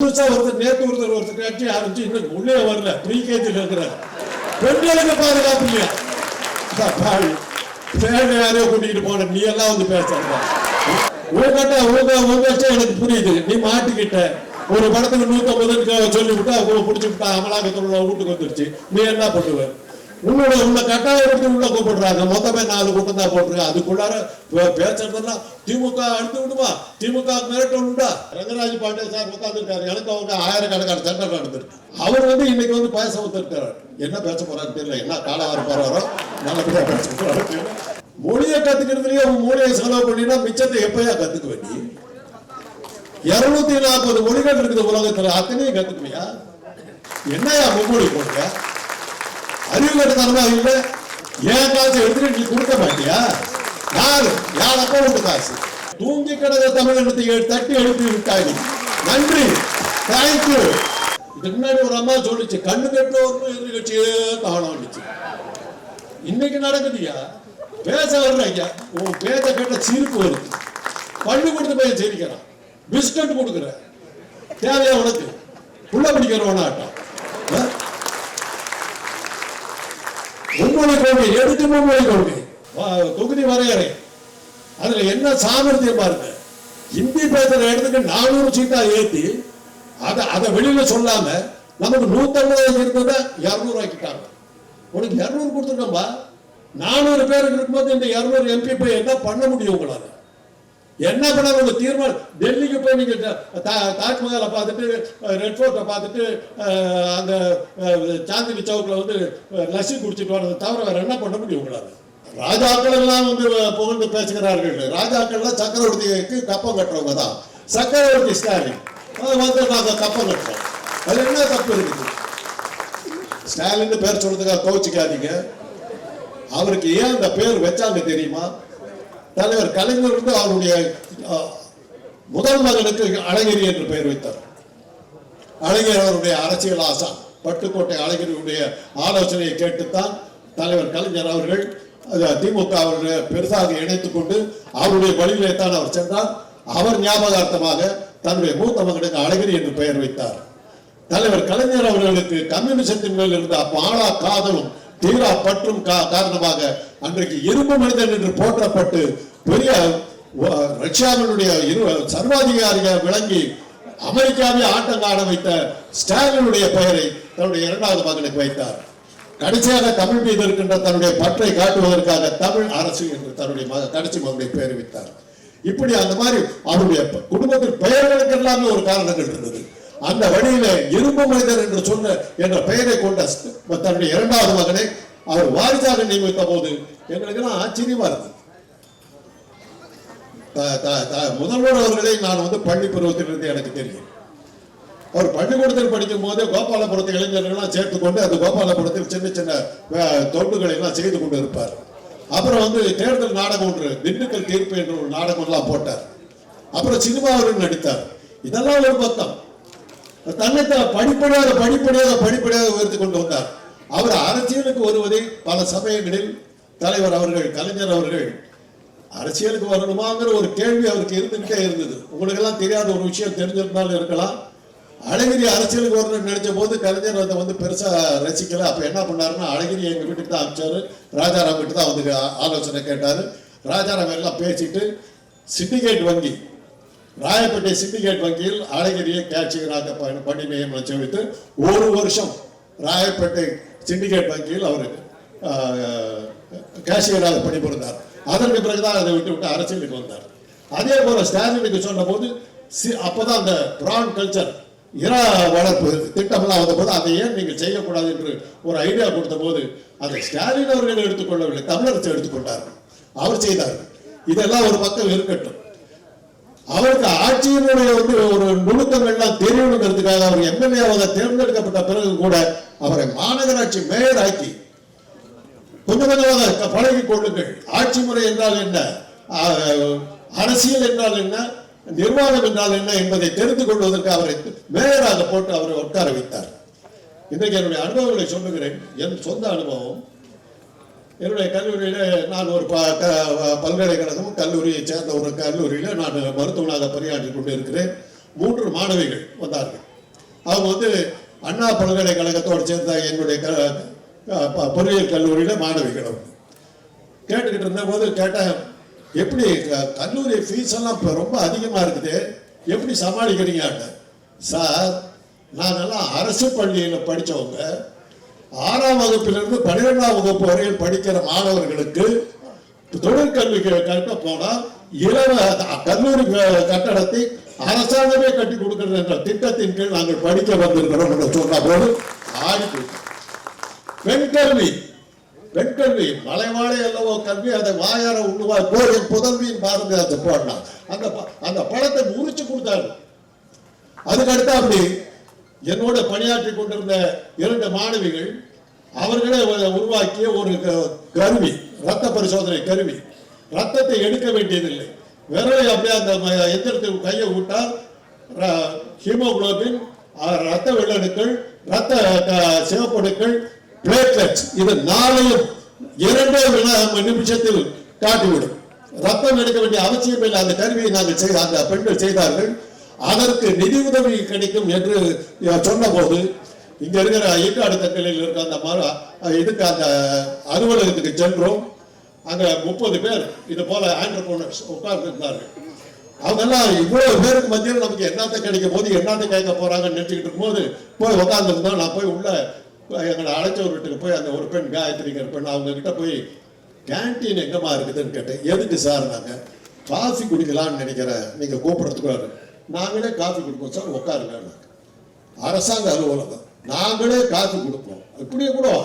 புதுசா ஒருத்தர் நேற்று ஒருத்தர் ஒருத்தர் கட்சி ஆரம்பிச்சு இன்னும் உள்ளே வரல. ப்ரீகேஜில் இருக்கிறார். பெண்களுக்கு பாதுகாப்பு இல்லையா? அதான் பாவி. பேரை யாரையோ கூட்டிகிட்டு போன நீ எல்லாம் வந்து பேசுறா உங்ககிட்ட உங்க உங்க விஷயம் எனக்கு புரியுது. நீ மாட்டிக்கிட்ட. ஒரு படத்துக்கு நூத்தம்பதுன்னு சொல்லி விட்டா அவங்க பிடிச்சி விட்டா அமலாக்கத்தோட வீட்டுக்கு வந்துருச்சு. நீ என்ன பண்ணுவ? உன்னோட உள்ள கட்டாயப்படுத்தி உள்ள கூப்பிடுறாங்க. மொத்தமே நாலு கூட்டம் தான் போட்டுருக்க. அதுக்குள்ளார பே- திமுக அடுத்து விடுமா? திமுக மிரட்ட உண்டா ரங்கராஜ் பாண்டே சார் உட்காந்துருக்காரு எனக்கு அவங்க ஆயிரக்கணக்கான சட்டம் நடந்திருக்கு. அவர் வந்து இன்னைக்கு வந்து பேச வந்துருக்காரு. என்ன பேச போறாரு தெரியல. என்ன காலவார போறாரோ? நல்லபடியா பேச போறாரு. மொழியை கத்துக்கிறதுலயே உன் மொழியை செலவு பண்ணினா மிச்சத்தை எப்பயா கத்துக்க வேண்டி? இருநூத்தி நாற்பது மொழிகள் இருக்குது உலகத்துல. அத்தனையும் கத்துக்குவியா என்னையா மும்மொழி போடுற? அறிவு கட்டுத்தனமா இல்ல ஏன் காசு எடுத்துட்டு நீ கொடுக்க மாட்டியா? யாரு? யார் அப்பா காசு? தூங்கி கிடந்த தமிழகத்தை எ- தட்டி எழுப்பி விட்டாங்க நன்றி. தேங்க்யூ இதுக்கு முன்னாடி ஒரு அம்மா சொல்லிச்சு கண்ணு கட்டோர்னு எதிர்கட்சியே காணோம்னுச்சு இன்னைக்கு நடக்குதுயா? பேச வர்றாங்க உன் பேச்ச கேட்ட சிரிப்பு வருது. பள்ளி கொடுத்து போய் சிரிக்கிறான். பிஸ்கட் கொடுக்குற. தேவையா உனக்கு? புள்ள பிடிக்கிறவனாட்டம் ஆ? மும்மொழி கொள்கை எதுக்கு மும்மொழி கொள்கை தொகுதி வரையறை. அதுல என்ன சாமர்த்தியம் பாருங்க. ஹிந்தி பேசுற இடத்துக்கு நானூறு சீட்டா ஏத்தி அதை அதை வெளியில சொல்லாம நமக்கு நூத்தம்பது இருந்ததை இருநூறு ஆக்கிட்டாங்க உனக்கு இருநூறு கொடுத்துருக்கோம்பா நானூறு பேருக்கு இருக்கும்போது இந்த இருநூறு எம்பி போய் என்ன பண்ண முடியும் உங்களால? என்ன பண்ண உங்க தீர்மானம்? டெல்லிக்கு போய் நீங்க தா- தாஜ்மஹாலை பார்த்துட்டு ரெட் ஃபோர்ட்டை பார்த்துட்டு அந்த சாந்தினி சவுக்ல வந்து லஸ்ஸி குடிச்சிட்டு வரது தவிர வேற என்ன பண்ண முடியும் கூடாது ராஜாக்கள் எல்லாம் வந்து புகழ்ந்து பேசுகிறார்கள். ராஜாக்கள்லாம் சக்கரவர்த்திக்கு கப்பம் கட்டுறவங்க தான். சக்கரவர்த்தி ஸ்டாலின். அதை வந்து நாங்கள் கப்பம் கட்டுறோம். அது என்ன தப்பு இருக்குது? ஸ்டாலின் பேர் சொல்றதுக்காக கோச்சிக்காதீங்க அவருக்கு ஏன் அந்த பேர் வச்சாங்க தெரியுமா? தலைவர் கலைஞர் வந்து அவருடைய முதல் மகனுக்கு அழகிரி என்று பெயர் வைத்தார். அழகிரி அவருடைய அரசியல் ஆசா பட்டுக்கோட்டை அழகிரியுடைய ஆலோசனையை கேட்டுத்தான் தலைவர் கலைஞர் அவர்கள் திமுக அவருடைய பெரிதாக இணைத்துக் கொண்டு அவருடைய வழியிலே தான் அவர் சென்றார். அவர் ஞாபகார்த்தமாக தன்னுடைய மூத்த மகனுக்கு அழகிரி என்று பெயர் வைத்தார். தலைவர் கலைஞர் அவர்களுக்கு கம்யூனிசத்தின் மேல் இருந்த பாலா காதலும் தீரா பற்றும் கா- காரணமாக அன்றைக்கு இரும்பு மனிதன் என்று போற்றப்பட்டு பெரிய ரஷ்யாவினுடைய இரு சர்வாதிகாரியாக விளங்கி அமெரிக்காவை ஆட்டம் காண வைத்த ஸ்டாலினுடைய பெயரை தன்னுடைய இரண்டாவது மகனுக்கு வைத்தார். கடைசியாக தமிழ் மீது இருக்கின்ற தன்னுடைய பற்றை காட்டுவதற்காக தமிழ் அரசு என்று தன்னுடைய மக கடைசி மகனை பெயர் வைத்தார். இப்படி அந்த மாதிரி அவருடைய குடும்பத்தின் பெயர்களுக்கு எல்லாமே ஒரு காரணங்கள் இருந்தது. அந்த வழியில இரும்பு மனிதர் என்று சொன்ன என்ற பெயரை கொண்ட தன்னுடைய இரண்டாவது மகனை அவர் வாரிசாக நியமித்த போது எங்களுக்குலாம் ஆச்சரியமா இருக்கு முதல்வர் அவர்களை நான் வந்து பள்ளி பருவத்திலிருந்து எனக்கு தெரியும். அவர் பள்ளிக்கூடத்தில் படிக்கும் போதே கோபாலபுரத்து இளைஞர்கள்லாம் சேர்த்துக்கொண்டு அந்த கோபாலபுரத்தில் சின்ன சின்ன தொண்டுகளை எல்லாம் செய்து கொண்டு இருப்பார். அப்புறம் வந்து தேர்தல் நாடகம் ஒன்று திண்டுக்கல் தீர்ப்பு என்ற ஒரு நாடகம் எல்லாம் போட்டார். அப்புறம் சினிமாவில் நடித்தார். இதெல்லாம் ஒரு பத்தம் தன்னை தான் படிப்படியாக படிப்படியாக படிப்படியாக உயர்த்தி கொண்டு வந்தார். அவர் அரசியலுக்கு வருவதை பல சமயங்களில் தலைவர் அவர்கள் கலைஞர் அவர்கள் அரசியலுக்கு வரணுமாங்கிற ஒரு கேள்வி அவருக்கு இருந்துகிட்டே இருந்தது. உங்களுக்கு எல்லாம் தெரியாத ஒரு விஷயம் தெரிஞ்சிருந்தாலும் இருக்கலாம். அழகிரி அரசியலுக்கு வரணும்னு நினைச்ச போது கலைஞர் அதை வந்து பெருசா ரசிக்கல. அப்ப என்ன பண்ணாருன்னா அழகிரி எங்க வீட்டுக்கு தான் அனுப்பிச்சாரு ராஜாராம் கிட்ட தான் வந்து ஆலோசனை கேட்டாரு. ராஜாராம் எல்லாம் பேசிட்டு சிண்டிகேட் வங்கி ராயப்பேட்டை சிண்டிகேட் வங்கியில் அழகிரியை கேட்சியராக பணி- நியமனம் வைத்து ஒரு வருஷம் ராயப்பேட்டை சிண்டிகேட் வங்கியில் அவர் கேஷியராக பணிபுரிந்தார். அதற்கு பிறகுதான் அதை விட்டு விட்டு அரசியலுக்கு வந்தார். அதே போல ஸ்டாலினுக்கு சொன்ன போது சி- அப்பதான் அந்த பிரான் கல்ச்சர் இரா வளர்ப்பு திட்டமெல்லாம் வந்தபோது அதை ஏன் நீங்கள் செய்யக்கூடாது என்று ஒரு ஐடியா கொடுத்த போது அதை ஸ்டாலின் அவர்கள் எடுத்துக்கொள்ளவில்லை தமிழரசு எடுத்துக்கொண்டார்கள் அவர் செய்தார்கள் இதெல்லாம் ஒரு பக்கம் இருக்கட்டும். அவருக்கு ஆட்சியினுடைய வந்து ஒரு நுணுக்கங்கள்லாம் தெரியணுங்கிறதுக்காக அவர் எம்எல்ஏவாக தேர்ந்தெடுக்கப்பட்ட பிறகு கூட அவரை மாநகராட்சி மேயர் ஆக்கி கொஞ்சம் கொஞ்சமாக பழகி கொள்ளுங்கள். ஆட்சி முறை என்றால் என்ன? அரசியல் என்றால் என்ன? நிர்வாகம் என்றால் என்ன என்பதை தெரிந்து கொள்வதற்கு அவரை மேயராக போட்டு அவரை உட்கார வைத்தார். இன்றைக்கு என்னுடைய அனுபவங்களை சொல்லுகிறேன். என் சொந்த அனுபவம். என்னுடைய கல்லூரியில நான் ஒரு ப- க- பல்கலைக்கழகம் கல்லூரியை சேர்ந்த ஒரு கல்லூரியில் நான் மருத்துவனாக பணியாற்றி கொண்டு இருக்கிறேன் மூன்று மாணவிகள் வந்தார்கள். அவங்க வந்து அண்ணா பல்கலைக்கழகத்தோடு சேர்ந்த என்னுடைய க- ப- பொறியியல் கல்லூரியில் மாணவிகள் அவங்க. கேட்டுக்கிட்டு இருந்தபோது கேட்டேன் எப்படி கல்லூரி ஃபீஸ் எல்லாம் இப்போ ரொம்ப அதிகமாக இருக்குது. எப்படி சமாளிக்கிறீங்க? சார் நாங்கெல்லாம் அரசு பள்ளியில் படித்தவங்க ஆறாம் வகுப்பிலிருந்து பனிரெண்டாம் வகுப்பு வரையில் படிக்கிற மாணவர்களுக்கு தொழிற்கல்வி கட்ட போனால் இலவ கல்லூரி க- கட்டடத்தை அரசாங்கமே கட்டி கொடுக்கிறது என்ற திட்டத்தின் கீழ் நாங்கள் படிக்க வந்திருக்கிறோம் என்று சொன்ன போது ஆடி பெண் கல்வி பெண் கல்வி மலைவாழை அல்லவோ கல்வி அதை வாயார உண்ணுவா கோயில் புதல்வியின் பாரதிதாசன் போடலாம். அந்த ப- அந்த படத்தை முறிச்சு கொடுத்தாரு அதுக்கு அடுத்த அப்படி என்னோட பணியாற்றி கொண்டிருந்த இரண்டு மாணவிகள் அவர்களே உருவாக்கிய ஒரு க- கருவி ரத்த பரிசோதனை கருவி. ரத்தத்தை எடுக்க வேண்டியதில்லை. விரலை அப்படியே அந்த ம- எந்திரத்துக்கு கையை விட்டால் ஹீமோகுளோபின் ரத்த வெள்ளணுக்கள் ரத்த சிவப்பணுக்கள் பிளேட்லெட்ஸ் இது நாளையும் இரண்டே நிமிஷத்தில் காட்டிவிடும். ரத்தம் எடுக்க வேண்டிய அவசியம் இல்லை. அந்த கருவியை நாங்கள் செய்த அந்த பெண்கள் செய்தார்கள். அதற்கு நிதி உதவி கிடைக்கும் என்று சொன்னபோது இங்க இருக்கிற ஈக்காடு தக்கலில் இருக்க அந்த மர இதுக்கு அந்த அலுவலகத்துக்கு சென்றோம். அங்க முப்பது பேர் இது போல ஆண்டர்போனர்ஸ் உட்கார்ந்து இருந்தார்கள் அவங்கெல்லாம் இவ்வளவு பேருக்கு மத்தியில் நமக்கு என்னத்தை கிடைக்கும் போது என்னத்தை கேட்க போறாங்கன்னு நினைச்சுக்கிட்டு இருக்கும்போது போய் உட்காந்துருந்தோம் நான் போய் உள்ள எங்களை அழைச்சவர் வீட்டுக்கு போய் அந்த ஒரு பெண் காயத்ரிங்கிற பெண் அவங்க கிட்ட போய் கேன்டீன் எங்கம்மா இருக்குதுன்னு கேட்டேன். எதுக்கு சார் நாங்க? காஃபி குடிக்கலாம்னு நினைக்கிறேன் நீங்க கூப்பிடுறதுக்கு நாங்களே காஃபி கொடுப்போம் சார் உட்காருங்க. அரசாங்க அலுவலகம். நாங்களே காஃபி கொடுப்போம். இப்படியே கூட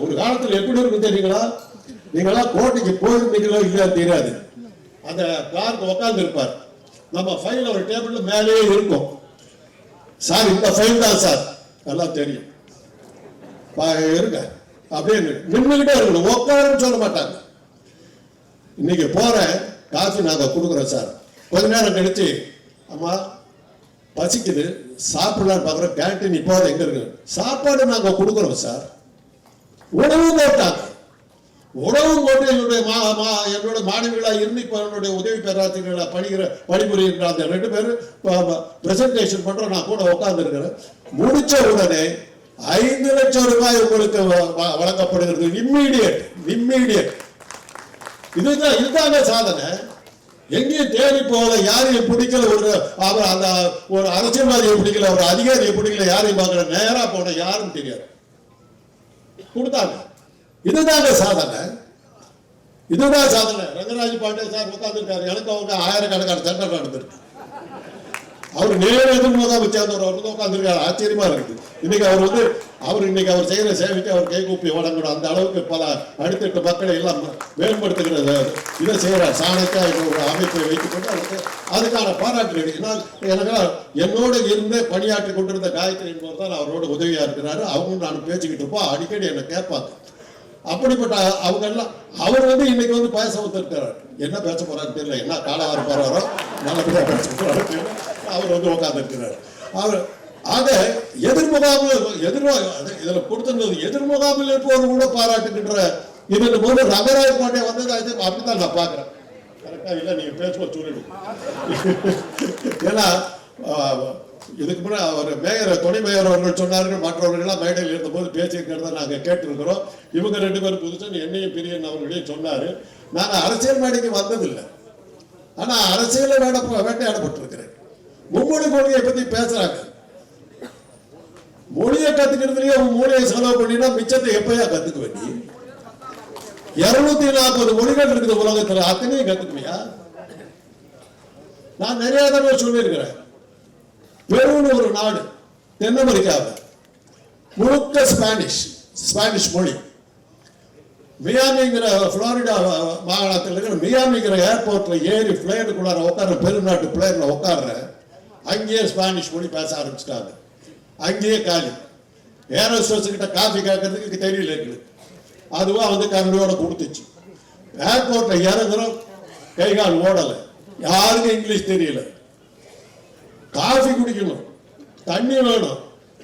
ஒரு காலத்தில் எப்படி இருக்கும் தெரியுங்களா? நீங்களாம் கோட்டைக்கு போயிருந்தீங்களோ இல்லையா தெரியாது. அந்த காருக்கு உட்கார்ந்து இருப்பார் நம்ம ஃபைல் ஒரு டேபிள் மேலேயே இருக்கும். சார் இந்த ஃபைல் தான் சார். எல்லாம் தெரியும். பா- இருங்க. அப்படியே நின்றுகிட்டே இருக்கணும். உட்காருன்னு சொல்ல மாட்டாங்க. இன்னைக்கு போறேன். காஃபி நாங்க கொடுக்குறோம் சார். கொஞ்ச நேரம் கழிச்சு அம்மா பசிக்குது. சாப்பிடலாம் பார்க்குறோம். கேன்டீன் இப்போது எங்க இருக்கு? சாப்பாடு நாங்கள் கொடுக்குறோம் சார். உணவு போட்டாங்க உணவு போட்டு என்னுடைய மா மா என்னோட மாணவிகளாக இருந்து இப்போ என்னுடைய உதவி பேராசிரியர்களாக பணிகிற பணிபுரிகின்ற அந்த ரெண்டு பேரும் ப்ரெசன்டேஷன் பண்ணுற நான் கூட உட்காந்துருக்கிறேன் முடிச்ச உடனே ஐந்து லட்சம் ரூபாய் உங்களுக்கு வ- வ- வழங்கப்படுகிறது. இம்மீடியட் இம்மீடியட் இதுதான் இதுதாங்க சாதனை. எங்கேயும் தேடி போகல யாரையும் பிடிக்கல ஒரு அவர் அந்த ஒரு அரசியல்வாதியை பிடிக்கல ஒரு அதிகாரியை பிடிக்கல யாரையும் பார்க்கல நேரா போன யாரும் தெரியாது. கொடுத்தாங்க. இதுதாங்க சாதனை. இதுதான் சாதனை. ரங்கராஜ் பாண்டே சார் உட்காந்துருக்காரு எனக்கு அவங்க ஆயிரக்கணக்கான சட்டம் நடந்திருக்கு. அவர் நேர எதிர்முகம் சேர்ந்தவர் அவர் உட்காந்துருக்காரு ஆச்சரியமா இருக்குது. இன்னைக்கு அவர் வந்து அவர் இன்னைக்கு அவர் செய்கிற சேவைக்கு அவர் கைகூப்பி வழங்கணும் அந்த அளவுக்கு பல அடுத்தட்டு மக்களை எல்லாம் மேம்படுத்துகிறது. இதை செய்கிறார் சாணக்கா ஒரு அமைப்பை வைத்துக் கொண்டு அவருக்கு அதுக்கான பாராட்டு ஏன்னா எனக்கு என்னோட இருந்து பணியாற்றி கொண்டிருந்த காயத்ரி என்பவர் தான் அவரோட உதவியாக இருக்கிறாரு. அவங்க நான் பேசிக்கிட்டு இருப்போம். அடிக்கடி என்னை கேட்பாங்க. அப்படிப்பட்ட அவங்க எல்லாம் அவர் வந்து இன்னைக்கு வந்து பேச வந்திருக்கிறார் என்ன பேச போறாரு தெரியல. என்ன காலவார போறாரோ நல்லபடியா பேச போறாரு அவர் வந்து உட்காந்துருக்கிறார் அவர் ஆக எதிர்முகாமில் எதிர்வா இதில் கொடுத்திருந்தது எதிர்முகாமில் இருப்பவர் கூட பாராட்டுகின்ற இதன் போது ரங்கராஜ் பாண்டே வந்தது அது அப்படித்தான் நான் பார்க்குறேன். கரெக்டாக இல்லை? நீங்க பேசுவோம் சொல்லிடு ஏன்னா இதுக்கு முன்னாடி அவர் மேயர் துணை மேயர் அவர்கள் சொன்னார்கள் மற்றவர்கள்லாம் மேடையில் இருந்தபோது பேசியிருக்கிறத நாங்கள் கேட்டிருக்கிறோம். இவங்க ரெண்டு பேரும் புதுசாக என்னையும் பிரியன் அவர்களையும் சொன்னார். நான் அரசியல் மேடைக்கு வந்ததில்லை. ஆனால் அரசியல வேட வேட்டையாடப்பட்டிருக்கிறேன். மும்மொழி கொள்கையை பற்றி பேசுகிறாங்க மொழியை கத்துக்கிறதுலயே உன் மொழியை செலவு பண்ணினா மிச்சத்தை எப்பயா கத்துக்க நீ? இருநூத்தி நாற்பது மொழிகள் இருக்குது உலகத்துல. அத்தனையும் கத்துக்கலையா நான் நிறைய தடவை சொல்லியிருக்கிறேன். பெருன்னு ஒரு நாடு தென் அமெரிக்காவில். முழுக்க ஸ்பானிஷ் ஸ்பானிஷ் மொழி. மியாமிங்கிற புளோரிடா மாகாணத்தில் இருக்கிற மியாமிங்கிற ஏர்போர்ட்ல ஏறி பிளேனுக்குள்ளார உட்கார பெருநாட்டு பிளேன்ல உட்கார்ற அங்கேயே ஸ்பானிஷ் மொழி பேச ஆரம்பிச்சிட்டாங்க. அங்கேயே காலி. ஏரோஸ்டர்ஸ் கிட்ட காஃபி கேட்கறதுக்கு தெரியல எங்களுக்கு. அதுவா வந்து கரண்டியோட கொடுத்துச்சு. ஏர்போர்ட்ல இறங்குறோம். கை கால் ஓடலை. யாருக்கும் இங்கிலீஷ் தெரியல. காஃபி குடிக்கணும். தண்ணி வேணும்.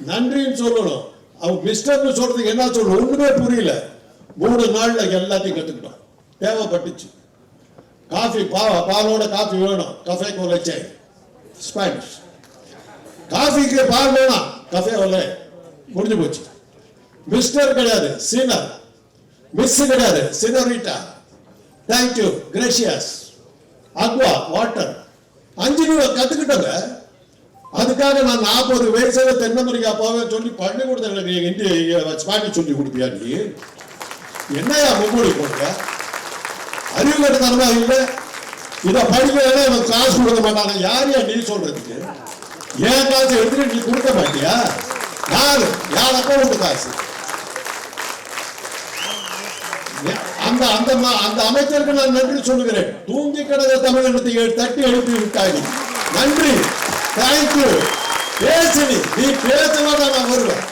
நன்றின்னு சொல்லணும். அவன் மிஸ்டர்னு சொல்றதுக்கு என்ன சொல்லணும் ஒண்ணுமே புரியல. மூணு நாள்ல எல்லாத்தையும் கத்துக்கிட்டோம். தேவைப்பட்டுச்சு. காஃபி பா பாலோட காஃபி வேணும். கஃபே கோலச்சே ஸ்பானிஷ் காஃபிக்கு பால் வேணாம். கஃபே வரல முடிஞ்சு போச்சு. மிஸ்டர் கிடையாது. சீனர் மிஸ் கிடையாது. சினரிட்டா தேங்க்யூ கிரேஷியஸ் அக்வா வாட்டர். அஞ்சு ரூபா கத்துக்கிட்டோங்க. அதுக்காக நான் நாற்பது வயசுல தென்னமரிக்கா போவேன் சொல்லி பள்ளிக்கூடத்தில் இந்திய ஸ்பாட்டி சொல்லி கொடுப்பியா நீ? என்னையா மும்மொழி போடுங்க அறிவு கட்டுத்தனமா இல்லை? இதை படிக்கல இவன் காசு கொடுக்க மாட்டாங்க யாரையா நீ சொல்றதுக்கு? ஏன் காசு எடுத்துட்டு நீ கொடுக்க மாட்டியா யாரு யார் அப்பா உண்டு காசு அந்த அந்த அந்த அமைச்சருக்கு நான் நன்றி சொல்லுகிறேன். தூங்கி கிடந்த தமிழகத்தை தட்டி எழுப்பி விட்டாங்க நன்றி. தேங்க்யூ பேசு நீ. நீ பேசலாம் நான் வருவேன்.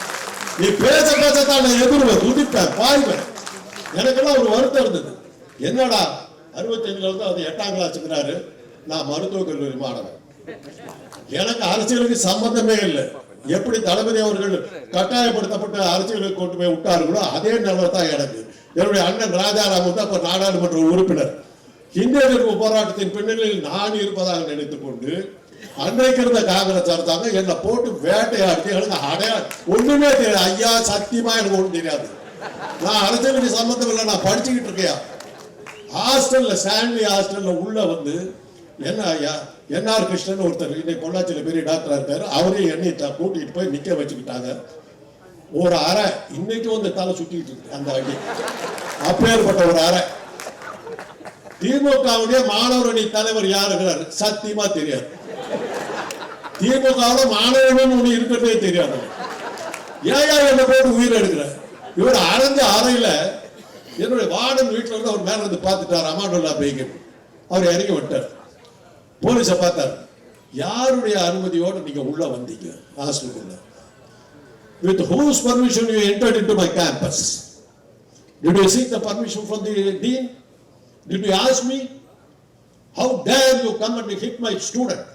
நீ பேச பேசத்தான் நான் எதிர்வேன். துதிப்பேன். பாய்வேன். எனக்கெல்லாம் ஒரு வருத்தம் இருந்தது. என்னடா அறுபத்தஞ்சுல வந்து அது எட்டாம் கிளாஸுக்கிறாரு நான் மருத்துவக் கல்லூரி மாணவன். எனக்கு அரசியலுக்கு சம்பந்தமே இல்லை. எப்படி தளபதி அவர்கள் கட்டாயப்படுத்தப்பட்ட அரசியலுக்கு கொண்டு போய் விட்டார்களோ அதே நிலைமை தான் எனக்கு. என்னுடைய அண்ணன் ராஜாராம் வந்து அப்ப நாடாளுமன்ற உறுப்பினர். இந்திய எதிர்ப்பு போராட்டத்தின் பின்னணியில் நான் இருப்பதாக நினைத்துக் கொண்டு அன்றைக்கு இருந்த காங்கிரஸ் அரசாங்கம் என்னை போட்டு வேட்டையாடி எனக்கு அடையா ஒண்ணுமே தெரியாது. ஐயா சத்தியமா எனக்கு ஒண்ணும் தெரியாது. நான் அரசியலுக்கு சம்பந்தம் இல்லை நான் படிச்சுக்கிட்டு இருக்கையா ஹாஸ்டல்ல சாண்ட்லி ஹாஸ்டல்ல உள்ள வந்து என்ன ஐயா என்ஆர் கிருஷ்ணன் ஒருத்தர் இன்னைக்கு பொள்ளாச்சியில் பெரிய டாக்டரா இருக்காரு. அவரையும் என்னை கூட்டிட்டு போய் நிக்க வச்சுக்கிட்டாங்க. ஒரு அறை இன்னைக்கும் அந்த தலை சுத்திக்கிட்டு இருக்கு அந்த அடி அப்பேற்பட்ட ஒரு அறை. திமுகவுடைய மாணவர் அணி தலைவர் யாருங்கிறார்? சத்தியமா தெரியாது. திமுகவில் மாணவர்கள் ஒண்ணு இருக்கிறதே தெரியாது. ஏன் என்ன போட்டு உயிர் எடுக்கிற இவர் அரைஞ்ச அறையில என்னுடைய வார்டன் வீட்டுல இருந்து அவர் மேல இருந்து பார்த்துட்டார் அமானுல்லா பேகம் அவர் இறங்கி விட்டார். போலீஸை பார்த்தார் யாருடைய அனுமதியோடு நீங்க உள்ள வந்தீங்க? ஹாஸ்டலுக்குள்ள with whose permission you you in to my campus did you seek the permission from the dean did you ask me how dare you come and hit my student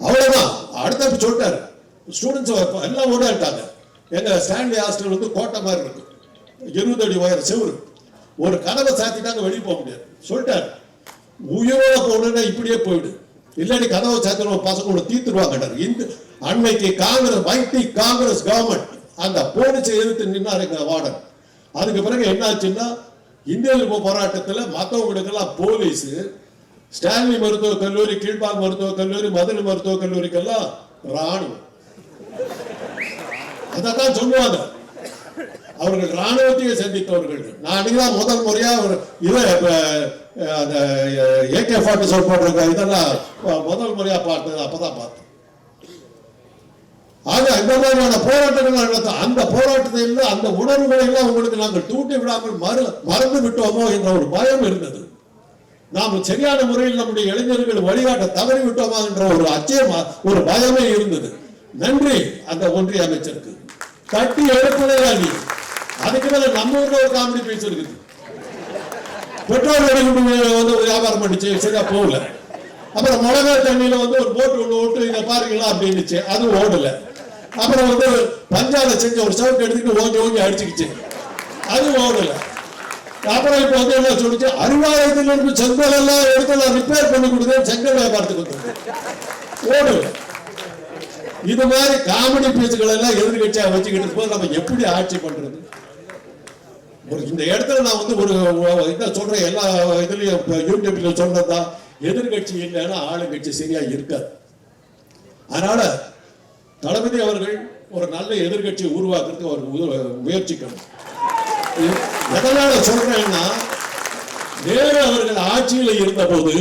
அவ்வளவுதான். அடுத்த சொல்லிட்டாரு. ஸ்டூடெண்ட்ஸ் எல்லாம் ஓடாட்டாங்க எங்க ஸ்டான்லி ஹாஸ்டல் வந்து கோட்டை மாதிரி இருக்கும் இருபது அடி உயர செவரு. ஒரு கதவை சாத்திட்டாங்க வெளியே போக முடியாது. சொல்லிட்டாரு. உயிரோட போகணும்னா இப்படியே போயிடு. இல்லாட்டி கதவை பசங்க பசங்களோட தீர்த்துருவாங்க இந்த அன்னைக்கு காங்கிரஸ் வைட்டி காங்கிரஸ் கவர்மெண்ட் அந்த போலீஸை எதிர்த்து நின்னாரு எங்க வார்டன். அதுக்கு பிறகு என்னாச்சுன்னா இந்திய எதிர்ப்பு போராட்டத்துல மற்றவங்களுக்கெல்லாம் போலீஸ் ஸ்டான்லி மருத்துவக் கல்லூரி கீழ்பாக் மருத்துவக் கல்லூரி மதுரை மருத்துவக் கல்லூரிக்கெல்லாம் ராணுவம். அதான் சொல்லுவாங்க. அவர்கள் ராணுவத்தையே சந்தித்தவர்கள். நான் அன்னைக்குதான் முதல் முறையா ஒரு இதை அந்த ஏகே ஃபார்ட்டி செவன் போட்டிருக்க இதெல்லாம் முதல் முறையா பார்த்தது அப்போதான் பார்த்தேன். ஆக இந்த மாதிரியான போராட்டங்கள் நடத்த அந்த போராட்டத்தில் அந்த உணர்வுகளை எல்லாம் உங்களுக்கு நாங்கள் தூண்டி விடாமல் மறு மறந்து விட்டோமோ என்ற ஒரு பயம் இருந்தது. நாம் சரியான முறையில் நம்முடைய இளைஞர்கள் வழிகாட்ட தவறி விட்டோமா என்ற ஒரு அச்சயம் ஒரு பயமே இருந்தது. நன்றி அந்த ஒன்றிய அமைச்சருக்கு. தட்டி எழுப்புதையா அதுக்கு மேல நம்ம ஊர்ல ஒரு காமெடி பேச்சு இருக்குது. பெட்ரோல் வெடிகுண்டு வந்து ஒரு வியாபாரம் பண்ணிச்சு சரியா போகல. அப்புறம் மிளகாய் தண்ணியில வந்து ஒரு போட்டு ஒன்று ஓட்டு இதை பாருங்களா அப்படின்னுச்சு. அது ஓடல. அப்புறம் வந்து பஞ்சால செஞ்ச ஒரு சவுக்கு எடுத்துட்டு ஓங்கி ஓங்கி அடிச்சுக்கிச்சு. அது ஓடல. அப்புறம் இப்ப வந்து என்ன சொல்லிச்சு? அறிவாலயத்துல இருந்து செங்கல் எல்லாம் எடுத்து நான் ரிப்பேர் பண்ணி கொடுத்தேன் செங்கல் வியாபாரத்துக்கு வந்து ஓடல. இது மாதிரி காமெடி பேச்சுகள் எல்லாம் எதிர்கட்சியா வச்சுக்கிட்டு போது நம்ம எப்படி ஆட்சி பண்றது? ஒரு இந்த இடத்துல நான் வந்து ஒரு ஒரு இதை சொல்றேன் எல்லா இதுலையும் இப்ப யூடியூப்ல சொல்றதா எதிர்கட்சி இல்லைன்னா ஆளுங்கட்சி சரியா இருக்காது. அதனால தளபதி அவர்கள் ஒரு நல்ல எதிர்கட்சியை உருவாக்குறதுக்கு அவர் உத- முயற்சிக்கணும். எதனால சொல்றேன்னா நேரு அவர்கள் ஆட்சியில் இருந்தபோது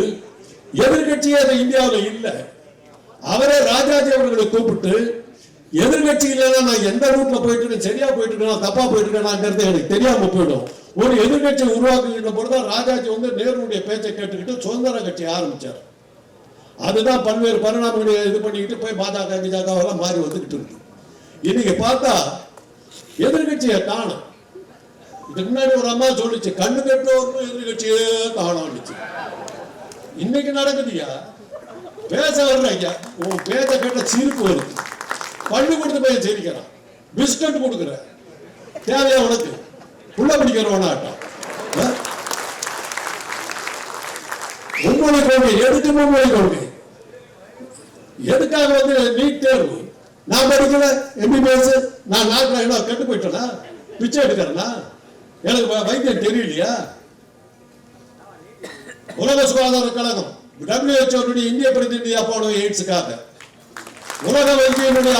எதிர்கட்சியே அது இந்தியாவில் இல்லை. அவரே ராஜாஜி அவர்களை கூப்பிட்டு எதிர்கட்சி இல்லைன்னா நான் எந்த ரூட்ல போயிட்டு இருக்கேன் சரியா போயிட்டு இருக்கேன் தப்பா போயிட்டு இருக்கேனாங்கிறது எனக்கு தெரியாம போயிடும். ஒரு எதிர்கட்சி உருவாக்குகின்ற பொழுது ராஜாஜி வந்து நேருடைய பேச்சை கேட்டுக்கிட்டு சுதந்திர கட்சி ஆரம்பிச்சார். அதுதான் பல்வேறு பரிணாமங்களை இது பண்ணிக்கிட்டு போய் பாஜக கிஜாக மாறி வந்துகிட்டு இருக்கு. இன்னைக்கு பார்த்தா எதிர்கட்சியை காணும். இதுக்கு முன்னாடி ஒரு அம்மா சொல்லுச்சு கண்ணு கட்டோர்னு எதிர்கட்சியே காணும் இன்னைக்கு நடக்குதுயா பேச வர்ற ஐயா. உன் பேச்சை கேட்ட சிரிப்பு வருது. பள்ளி கொடுத்து போய் சிரிக்கிறான் பிஸ்கட் கொடுக்குற. தேவையா உனக்கு? புள்ள பிடிக்கிறவனாட்டம் மும்மொழி கொள்கை எடுத்து மும்மொழி கொள்கை எதுக்காக வந்து நீட் தேர்வு? நான் படிக்கல எம்பிபிஎஸ் நான் நாட்டில் என்ன கெட்டு போயிட்டேனா? பிச்சை எடுக்கிறேனா? எனக்கு வைத்தியம் தெரியலையா? உலக சுகாதார கழகம் WHO இந்திய பிரதிநிதியா போனோம் எய்ட்ஸுக்காக. உலக வங்கியினுடைய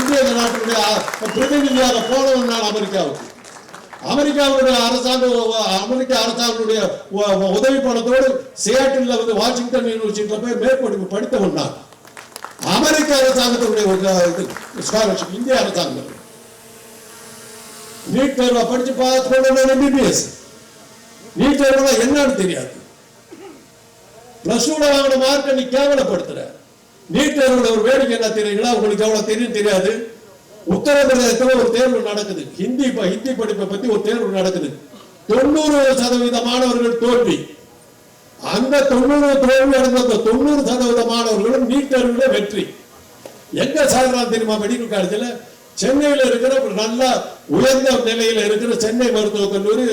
இந்திய நாட்டினுடைய பிரதிநிதியாக போனவன் நான் அமெரிக்காவுக்கு. அமெரிக்காவுடைய அரசாங்க அமெரிக்க அரசாங்கத்துடைய உ- உதவி பணத்தோடு சியாட்டில் வந்து வாஷிங்டன் யூனிவர்சிட்டியில் போய் மேற்படிப்பு படித்தவன் நான். அமெரிக்க அரசாங்கத்தினுடைய ஸ்காலர்ஷிப் இந்திய அரசாங்கம் நீட் தேர்வா படிச்சு பார்த்து எம்பிபிஎஸ் நீட் தேர்வுனா என்னன்னு தெரியாது. பிளஸ் டூல வாங்கின மார்க்கை நீ கேவலப்படுத்துற. நீட் தேர்வுல ஒரு வேடிக்கை என்ன தெரியுங்களா? உங்களுக்கு எவ்வளவு தெரியும் தெரியாது. உத்தரப்பிரதேசத்துல ஒரு தேர்வு நடக்குது. ஹிந்தி ஹிந்தி படிப்பை பத்தி ஒரு தேர்வு நடக்குது. தொண்ணூறு சதவீத மாணவர்கள் தோல்வி. அந்த தொண்ணூறு தோல்வி அடைந்த அந்த தொண்ணூறு சதவீத மாணவர்களும் நீட் தேர்வுல வெற்றி. எங்க சாதனம் தெரியுமா மெடிக்கல் காலேஜில்? சென்னையில் இருக்கிற ஒரு நல்ல உயர்ந்த நிலையில் இருக்கிற சென்னை மருத்துவக் கல்லூரி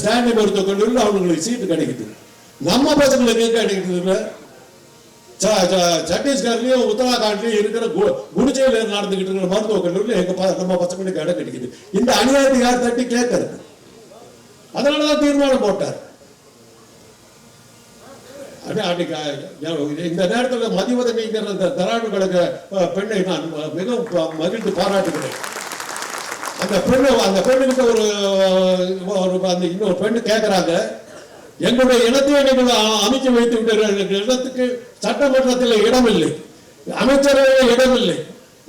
ஸ்டான்லி மருத்துவக் கல்லூரியில் அவங்களுக்கு சீட்டு கிடைக்குது. நம்ம பசங்களுக்கு எங்க கிடைக்குது இல்லை சத்தீஸ்கர்லயும் உத்தராகண்ட்லயும் இருக்கிற கு- குடிச்சையில நடந்துகிட்டு இருக்கிற மருத்துவ கல்லூரியில் எங்க நம்ம பசங்களுக்கு இடம் கிடைக்குது. இந்த அநியாயத்தை யார் தட்டி கேட்கறது? அதனாலதான் தீர்மானம் போட்டார். அடி- இந்த நேரத்தில் மதிவதனைங்கிற இந்த தராடு கழக பெண்ணை நான் மிகவும் மகிழ்ந்து பாராட்டுகிறேன். அந்த பெண்ணு அந்த பெண்ணுக்கு ஒரு அந்த இன்னொரு பெண்ணு கேட்கிறாங்க எங்களுடைய இனத்தை நீங்கள் அமைக்க வைத்து விட்டீர்கள் இடத்துக்கு சட்டமன்றத்தில் இடமில்லை. அமைச்சரவையில் இடமில்லை.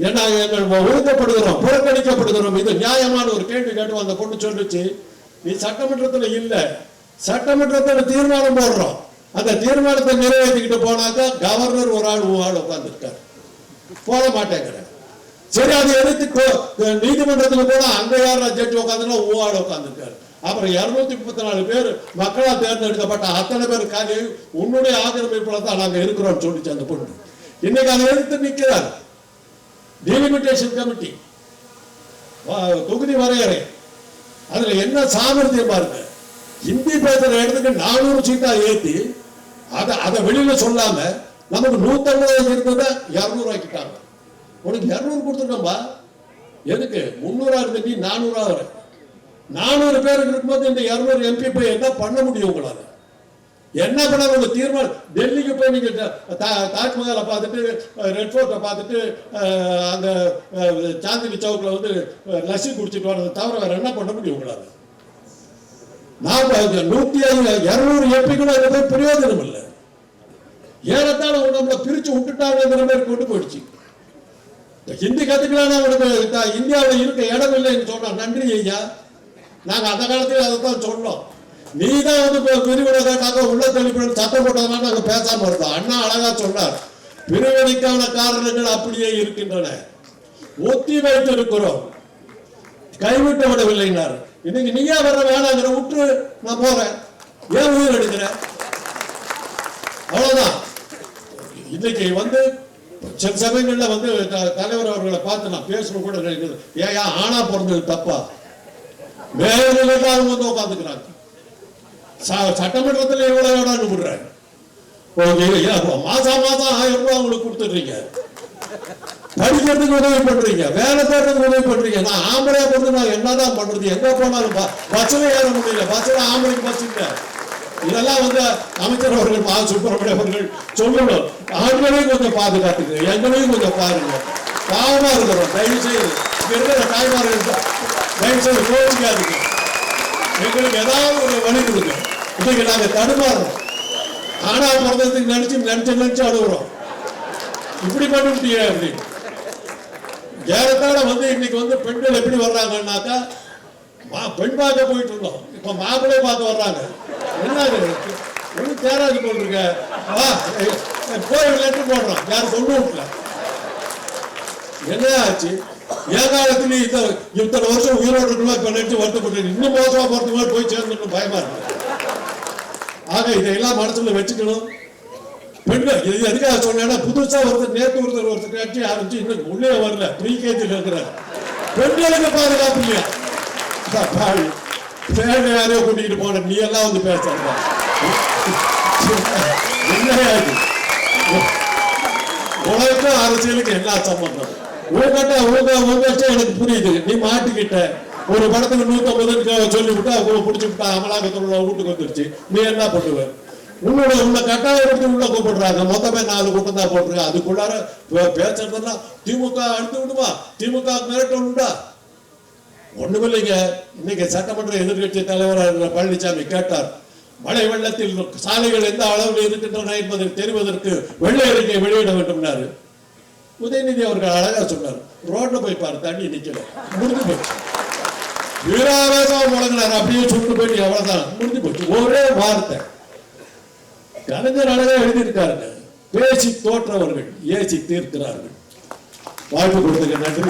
ஏன்னா எங்கள் ஒதுக்கப்படுகிறோம் புறக்கணிக்கப்படுகிறோம். இது நியாயமான ஒரு கேள்வி கேட்டு அந்த பொண்ணு சொல்லிச்சு நீ சட்டமன்றத்தில் இல்லை. சட்டமன்றத்தில் தீர்மானம் போடுறோம். அந்த தீர்மானத்தை நிறைவேற்றிக்கிட்டு போனாக்கா கவர்னர் ஒரு ஆள் ஆள் உட்கார்ந்துருக்காரு. போட மாட்டேங்கிற. சரி அதை எடுத்து நீதிமன்றத்தில் போனா அங்க யார் ஜட்ஜி உட்காந்துனா ஆள் உட்காந்துருக்காரு அப்புறம் இருநூத்தி முப்பத்தி நாலு பேர் மக்களால் தேர்ந்தெடுக்கப்பட்ட அத்தனை பேர் காலி உன்னுடைய ஆக்கிரமிப்புல தான் நாங்க இருக்கிறோம்னு சொல்லிச்சு அந்த பொண்ணு. இன்னைக்கு அதை எடுத்து நிற்கிறார் டிலிமிட்டேஷன் கமிட்டி தொகுதி வரையறை. அதுல என்ன சாமர்த்தியம் பாருங்க. ஹிந்தி பேசுற இடத்துக்கு நானூறு சீட்டா ஏத்தி அதை அதை வெளியில சொல்லாம நமக்கு நூத்தம்பது இருந்ததை இருநூறு ஆக்கிட்டாங்க உனக்கு இருநூறு கொடுத்துருக்கோம்பா எதுக்கு? முந்நூறுவா இருந்த நீ நானூறா வர. நானூறு பேர் இருக்கும்போது இந்த இருநூறு எம்பி போய் என்ன பண்ண முடியும் உங்களால? என்ன பண்ண உங்க தீர்மானம்? டெல்லிக்கு போய் நீங்க தா- தாஜ்மஹாலை பார்த்துட்டு ரெட் ஃபோர்ட்டை பார்த்துட்டு அந்த சாந்தினி சவுக்கில் வந்து லசி லஸ்ஸி குடிச்சிட்டு வரது தவிர வேற என்ன பண்ண முடியும் உங்களால? நான் நூத்தி இருநூறு எம்பிகளும் அது போய் பிரயோஜனம் இல்லை. ஏறத்தாழ நம்மளை பிரிச்சு விட்டுட்டாங்கிற மாதிரி கொண்டு போயிடுச்சு. ஹிந்தி கத்துக்கலாம் அவனுக்கு இந்தியாவில் இருக்க இடம் இல்லைன்னு சொன்னா நன்றி ஐயா. நாங்க அந்த காலத்தில் அதை தான் சொன்னோம். நீ தான் வந்து இப்போ பிரிவினைக்காக உள்ள தெளிப்புன்னு சட்டம் போட்டதுனால நாங்கள் பேசாம இருந்தோம். அண்ணா அழகா சொன்னார் பிரிவினைக்கான காரணங்கள் அப்படியே இருக்கின்றன. ஒத்தி வைத்து இருக்கிறோம் கைவிட்டு விடவில்லைனார் இன்னைக்கு நீயா வர வேணாங்கிற விட்டு நான் போறேன். ஏன் உயிர் எடுக்கிறேன் அவ்வளவுதான். இன்னைக்கு வந்து சில சமயங்களில் வந்து தலைவர் அவர்களை பார்த்து நான் பேசணும் கூட கிடைக்குது ஏன் ஆனா பிறந்தது தப்பா? மேலில் அவங்க வந்து உட்காந்துக்கிறாங்க சட்டமன்றத்தில் எவ்வளவு இடம் விடுறாங்க ஓகே மாசம் மாசம் ஆயிரம் ரூபாய் உங்களுக்கு கொடுத்துடுறீங்க. படிக்கிறதுக்கு உதவி பண்றீங்க வேலை தேடுறதுக்கு உதவி பண்றீங்க. நான் ஆம்பளையா பொறுத்து நான் என்னதான் பண்றது? எங்க போனாலும் பஸ்ல ஏற முடியல பஸ்ல ஆம்பளைக்கு பஸ் இதெல்லாம் வந்து அமைச்சர் அவர்கள் மா சுப்பிரமணியம் அவர்கள் சொல்லணும். ஆண்களையும் கொஞ்சம் பாதுகாத்துக்கு எங்களையும் கொஞ்சம் பாருங்க. பாவமா இருக்கிறோம் தயவு செய்து இருக்கிற தாய்மார்கள் தயவு செய்து கோச்சிக்காதீங்க எங்களுக்கு ஏதாவது ஒரு வழி கொடுங்க. இன்னைக்கு நாங்க தடுமாறுறோம் ஆனா பிறந்ததுக்கு நினைச்சு நினைச்சு நினைச்சு அழுகுறோம். இப்படி பண்ணிவிட்டியே அப்படின்னு ஏறத்தாழ வந்து இன்னைக்கு வந்து பெண்கள் எப்படி வர்றாங்கன்னாக்கா மா- பெண் பார்க்க போயிட்டு இருந்தோம். இப்ப மாப்பிள்ளை பார்க்க வர்றாங்க. என்ன இது? ஒன்றும் தேராது போட்டிருக்க வா கோயில் லெட்டர் போடுறோம். யாரும் சொல்ல இல்லை. என்ன ஆச்சு? என் காலத்துலயும் இந்த இத்தனை வருஷம் உயிரோடு இருக்கலாம் இப்ப நினைச்சு வருத்தப்பட்டு இன்னும் மோசமா போறதுக்கு முன்னாடி போய் சேர்ந்துட்டு பயமா இருக்கு. ஆக இதையெல்லாம் மனசுல வச்சுக்கணும். பெண்கள் இது எதுக்காக சொன்னேன்னா புதுசா ஒருத்தர் நேற்று ஒருத்தர் ஒருத்தர் கட்சி ஆரம்பிச்சு இன்னும் உள்ளே வரல. ப்ரீ கேஜில் இருக்கிறார். பெண்களுக்கு பாதுகாப்பு இல்லையா? அட யாரையோ கூட்டிகிட்டு போன நீ எல்லாம் வந்து பேசுற என்னையா இது அரசியலுக்கு என்ன சம்பந்தம். உன் உங்க உங்க எனக்கு புரியுது. நீ மாட்டிக்கிட்ட. ஒரு படத்துக்கு நூத்தம்பதுன்னு சொல்லி விட்டா அவங்க பிடிச்சி விட்டா அமலாக்கத்தோட வீட்டுக்கு வந்துருச்சு. நீ என்ன பண்ணுவ? உன்னோட உன்னை கட்டாயப்படுத்தி உள்ள கூப்பிடுறாங்க? மொத்தமே நாலு கூட்டம் தான் போட்டுருங்க அதுக்குள்ளார பே- பேசுறதெல்லாம் திமுக அடுத்து விடுமா? திமுக மிரட்ட உண்டா? ஒண்ணுமில்லைங்க இன்னைக்கு சட்டமன்ற எதிர்க்கட்சி தலைவராக பழனிசாமி கேட்டார். மழை வெள்ளத்தில் சாலைகள் எந்த அளவில் இருக்கின்றன என்பதை தெரிவதற்கு வெள்ளை அறிக்கை வெளியிட வேண்டும்னாரு. உதயநிதி அவர்கள் அழகா சொன்னார். ரோட்ல போய் பாரு தண்ணி நிக்கல. முடிஞ்சு போச்சு. வீராவேசம் முழங்கினார். அப்படியே சுட்டு போயிட்டு அவ்வளவுதான் முடிஞ்சு போச்சு. ஒரே வார்த்தை. கலைஞர் அழகா எழுதியிருக்காருங்க. பேசி தோற்றவர்கள் ஏசி தீர்க்கிறார்கள். வாய்ப்பு கொடுத்ததுக்கு நன்றி